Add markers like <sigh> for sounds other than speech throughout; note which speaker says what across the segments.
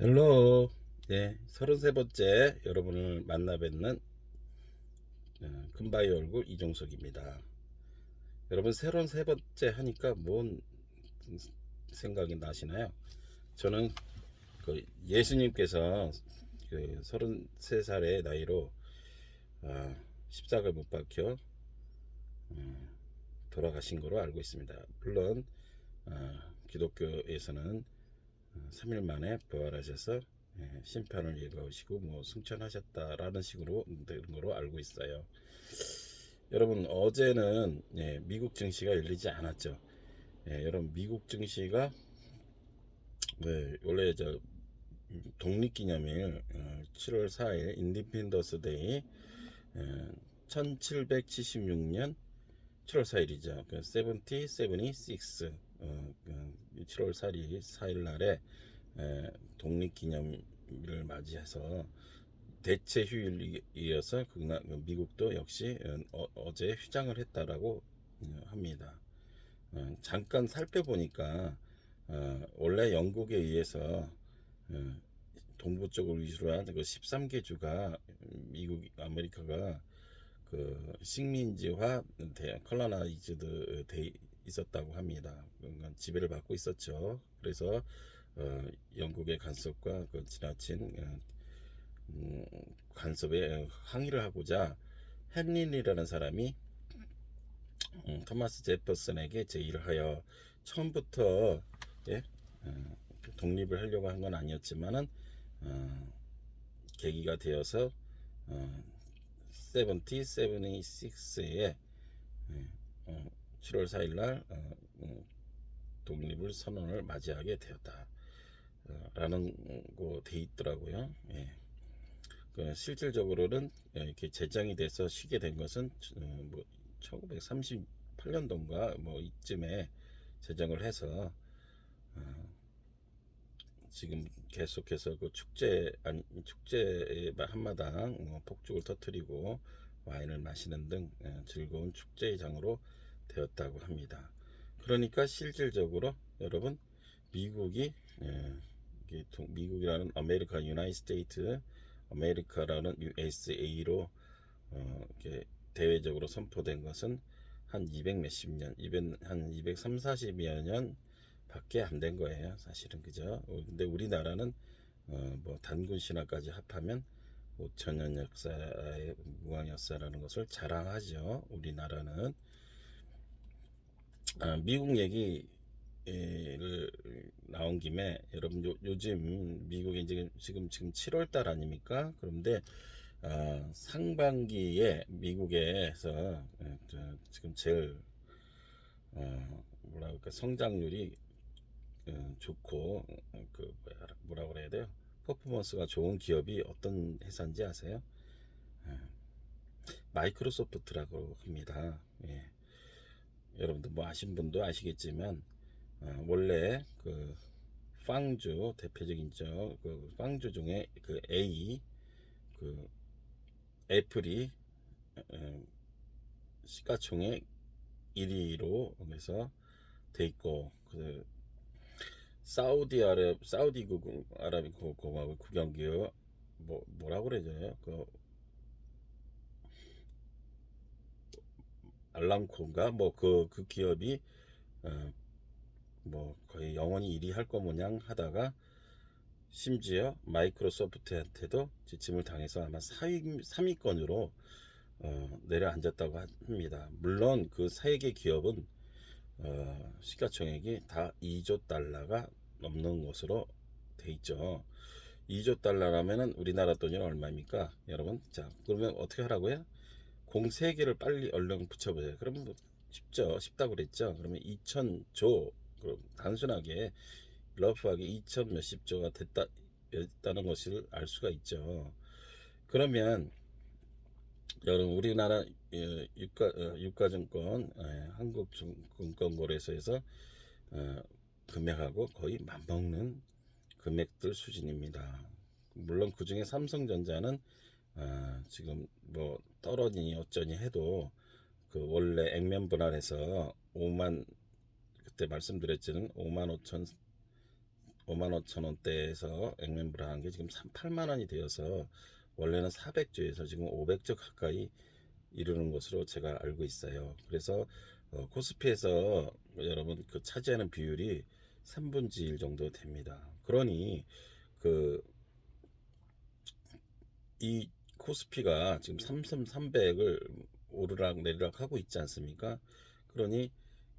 Speaker 1: 헬로. 네 33번째 여러분을 만나 뵙는 어, 금바이 얼굴 이종석입니다. 여러분 33번째 하니까 뭔 생각이 나시나요? 저는 그 예수님께서 그 33살의 나이로 아, 십자가에 못 박혀 어, 돌아가신 거로 알고 있습니다. 물론 어, 기독교에서는 3일 만에 부활하셔서 예, 심판을 예고하시고 뭐 승천하셨다라는 식으로 된 거로 알고 있어요. 여러분 어제는 예, 미국 증시가 열리지 않았죠. 예, 여러분 미국 증시가 네, 원래 저 독립기념일 어, 7월 4일 인디펜더스 데이 1776년 7월 4일이죠. 그 70, 76 어, 그 7월 4일 4일 날에 에, 독립기념일을 맞이해서 대체 휴일이어서 그날 미국도 역시 어, 어제 휴장을 했다라고 어, 합니다. 어, 잠깐 살펴보니까 어, 원래 영국에 의해서 어, 동부 쪽을 위주로 한 그 13개 주가 미국 아메리카가 그 식민지화 대 컬러나이즈드 돼 있었다고 합니다. 그러니까 지배를 받고 있었죠. 그래서 어, 영국의 간섭과 그 지나친 어, 음, 간섭에 항의를 하고자 헨린이라는 사람이 음, 토마스 제퍼슨에게 제의를 하여 처음부터 예? 어, 독립을 하려고 한 건 아니었지만은 어, 계기가 되어서 어, 70, 76에 어, 7월 4일 날 어, 음, 독립을 선언을 맞이하게 되었다. 어, 라는 거돼 있더라고요. 예. 그 실질적으로는 이렇게 제정이 돼서 쉬게 된 것은 어, 뭐 1938년도인가 뭐 이쯤에 제정을 해서 어, 지금 계속해서 그 축제 아니 축제의 한마당 어, 폭죽을 터뜨리고 와인을 마시는 등 예, 즐거운 축제의 장으로 되었다고 합니다. 그러니까 실질적으로 여러분 미국이 예, 미국이라는 아메리카 유나이트 스테이트 아메리카라는 USA로 어, 이렇게 대외적으로 선포된 것은 한 200 몇십 년, 200, 한 230, 40여 년 밖에 안 된 거예요. 사실은 그죠? 어, 근데 우리나라는 어, 뭐 단군 신화까지 합하면 5천년 역사의 무왕 역사라는 것을 자랑하죠. 우리나라는 아, 미국 얘기를 나온 김에 여러분 요, 요즘 미국에 이제 지금 지금 7월 달 아닙니까? 그런데 아, 상반기에 미국에서 예, 저, 지금 제일 어, 뭐라 그럴까 성장률이 어, 좋고 어, 그 뭐라 그래야 돼요? 퍼포먼스가 좋은 기업이 어떤 회사인지 아세요? 예, 마이크로소프트라고 합니다. 예. 여러분들 뭐 아신 분도 아시겠지만 어, 원래 그 빵주 대표적인 저그 빵주 중에 그 A 그 애플이 어, 시가총액 1위로 해서 돼 있고 그 사우디아랍 사우디 그 아라비 공화국 국영기업 뭐 뭐라 그래야 그 알람코인가 뭐그그 기업이 어, 뭐 거의 영원히 1위 할 거 모양 하다가 심지어 마이크로소프트한테도 지침을 당해서 아마 4위, 3위권으로 어, 내려앉았다고 합니다. 물론 그세개 기업은 어, 시가총액이 다 2조 달러가 넘는 것으로 돼 있죠. 2조 달러라면은 우리나라 돈이 얼마입니까? 여러분, 자 그러면 어떻게 하라고요? 공 3개를 빨리 얼른 붙여보세요. 그러면 뭐 쉽죠. 쉽다고 그랬죠. 그러면 2천조, 그럼 단순하게 러프하게 2천 몇십 조가 됐다, 됐다는 것을 알 수가 있죠. 그러면 여러분 우리나라 어, 유가 어, 유가증권 예, 한국증권거래소에서 어, 금액하고 거의 맞먹는 금액들 수준입니다. 물론 그 중에 삼성전자는 아, 지금 뭐 떨어지니 어쩌니 해도 그 원래 액면 분할해서 5만 그때 말씀드렸지는 5만 5천 5만 5천 원대에서 액면부를 한게 지금 3, 8만 원이 되어서 원래는 400주에서 지금 500주 가까이 이르는 것으로 제가 알고 있어요. 그래서 어, 코스피에서 여러분 그 차지하는 비율이 3분의 1 정도 됩니다. 그러니 그 이 코스피가 지금 3300을 오르락 내리락 하고 있지 않습니까? 그러니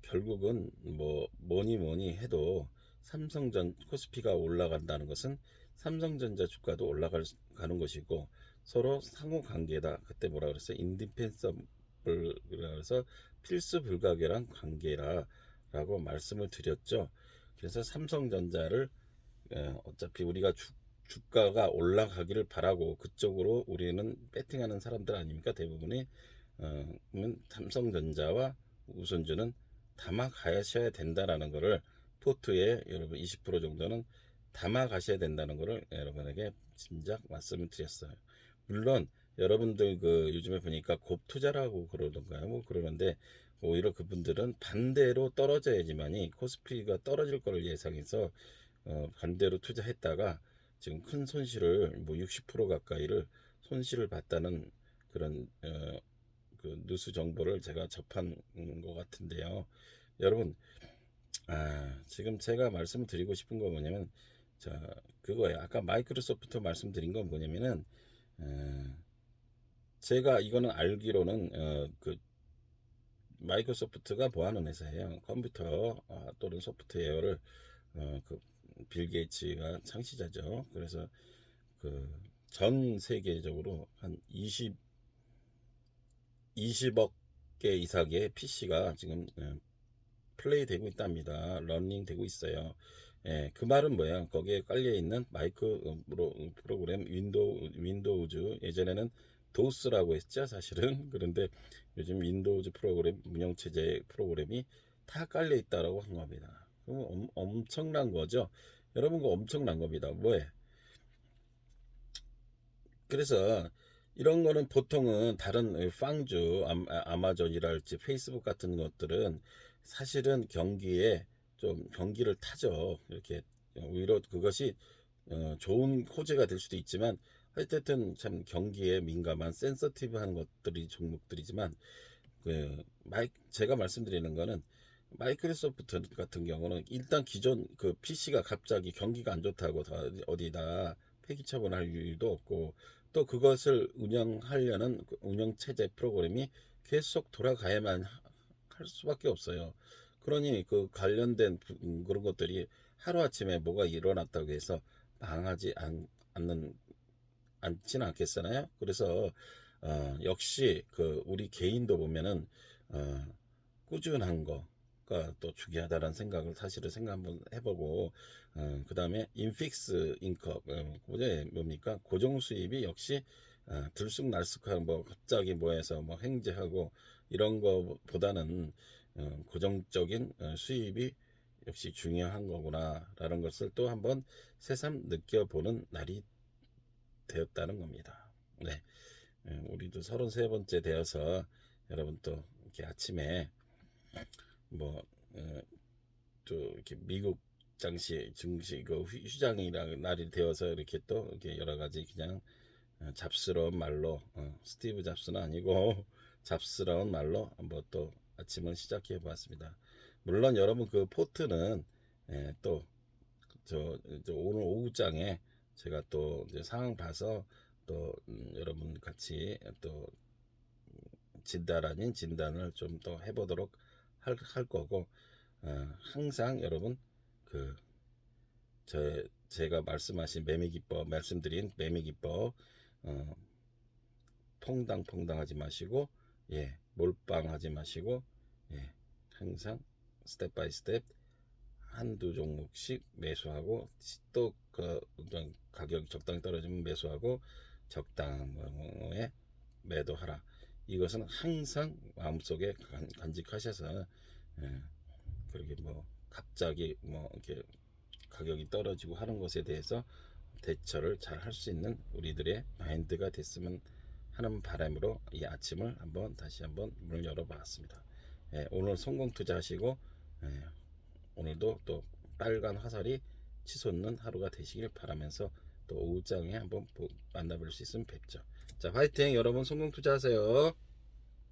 Speaker 1: 결국은 뭐 뭐니 뭐니 해도 삼성전 코스피가 올라간다는 것은 삼성전자 주가도 올라가는 것이고 서로 상호 관계다. 그때 뭐라 그랬어요? 인디펜서블 그래서 필수 불가결한 관계라라고 말씀을 드렸죠. 그래서 삼성전자를 어, 어차피 우리가 주, 주가가 올라가기를 바라고 그쪽으로 우리는 배팅하는 사람들 아닙니까 대부분이 어, 는 삼성전자와 우선주는 담아 가셔야 된다라는 거를 포트에 여러분 20% 정도는 담아 가셔야 된다는 거를 여러분에게 진작 말씀을 드렸어요. 물론 여러분들 그 요즘에 보니까 곱 투자라고 그러던가요? 뭐 그러는데 오히려 그분들은 반대로 떨어져야지만이 코스피가 떨어질 거를 예상해서 어, 반대로 투자했다가 지금 큰 손실을 뭐 60% 가까이를 손실을 봤다는 그런 어, 그 뉴스 정보를 제가 접한 것 같은데요. 여러분, 아, 지금 제가 말씀드리고 싶은 건 뭐냐면, 자, 그거예요. 아까 마이크로소프트 말씀드린 건 뭐냐면은, 어, 제가 이거는 알기로는, 어, 그, 마이크로소프트가 뭐 하는 회사예요? 컴퓨터 아, 또는 소프트웨어를, 어, 그, 빌 게이츠가 창시자죠. 그래서, 그, 전 세계적으로 한 20, 20억 개 이상의 PC가 지금 어, 플레이 되고 있답니다. 러닝 되고 있어요. 예, 그 말은 뭐야? 거기에 깔려 있는 마이크 프로, 프로그램 윈도우 윈도우즈 예전에는 도스라고 했죠, 사실은. <laughs> 그런데 요즘 윈도우즈 프로그램 운영 체제 프로그램이 다 깔려 있다라고 한 겁니다. 엄, 엄청난 거죠. 여러분 그 엄청난 겁니다. 뭐해? 그래서 이런 거는 보통은 다른 빵주 암- 아마존이랄지 페이스북 같은 것들은 사실은 경기에 좀 경기를 타죠. 이렇게 오히려 그것이 어, 좋은 호재가 될 수도 있지만 하여튼 참 경기에 민감한 센서티브한 것들이 종목들이지만 그 제가 말씀드리는 거는 마이크로소프트 같은 경우는 일단 기존 그 PC가 갑자기 경기가 안 좋다고 다 어디다 폐기 처분할 일도 없고 또 그것을 운영하려는 그 운영 체제 프로그램이 계속 돌아가야만 하- 할 수밖에 없어요. 그러니 그 관련된 부- 음, 그런 것들이 하루아침에 뭐가 일어났다고 해서 망하지 않, 않는 않지는 않겠잖아요. 그래서 어, 역시 그 우리 개인도 보면은 어, 꾸준한 거 가또 중요하다는 생각을 사실은 생각 한번 해보고 어, 그 다음에 인픽스 인컴 어, 그게 뭡니까 고정 수입이 역시 어, 들쑥날쑥한 뭐 갑자기 뭐해서 뭐 횡재하고 이런 거보다는 어, 고정적인 어, 수입이 역시 중요한 거구나라는 것을 또 한번 새삼 느껴보는 날이 되었다는 겁니다. 네, 예, 우리도 33번째 되어서 여러분 또 이렇게 아침에 뭐, 어, 또 이렇게 미국 장시 증시 그 휴- 휴장이랑 날이 되어서 이렇게 또 이렇게 여러 가지 그냥 어, 잡스러운 말로 어, 스티브 잡스는 아니고 <laughs> 잡스러운 말로 한번 또 아침을 시작해 보았습니다. 물론 여러분 그 포트는 예, 또저 오늘 오후장에 제가 또 이제 상황 봐서 또 음, 여러분 같이 또 진단 아닌 진단을 좀 더 해보도록 할, 할 거고 어, 항상 여러분 그 저 제가 말씀하신 매매 기법 말씀드린 매매 기법 어, 퐁당퐁당하지 마시고 예 몰빵하지 마시고 예 항상 스텝 바이 스텝 한두 종목씩 매수하고 또그 가격이 적당히 떨어지면 매수하고 적당한 거에 매도하라. 이것은 항상 마음속에 간, 직하셔서 예, 그렇게 뭐 갑자기 뭐 이렇게 가격이 떨어지고 하는 것에 대해서 대처를 잘 할 수 있는 우리들의 마인드가 됐으면 하는 바람으로 이 아침을 한번 다시 한번 문을 열어봤습니다. 예, 오늘 성공 투자하시고 예, 오늘도 또 빨간 화살이 치솟는 하루가 되시길 바라면서 또 오후장에 한번 만나뵐 수 있으면 뵙죠. 자, 화이팅! 여러분 성공 투자하세요.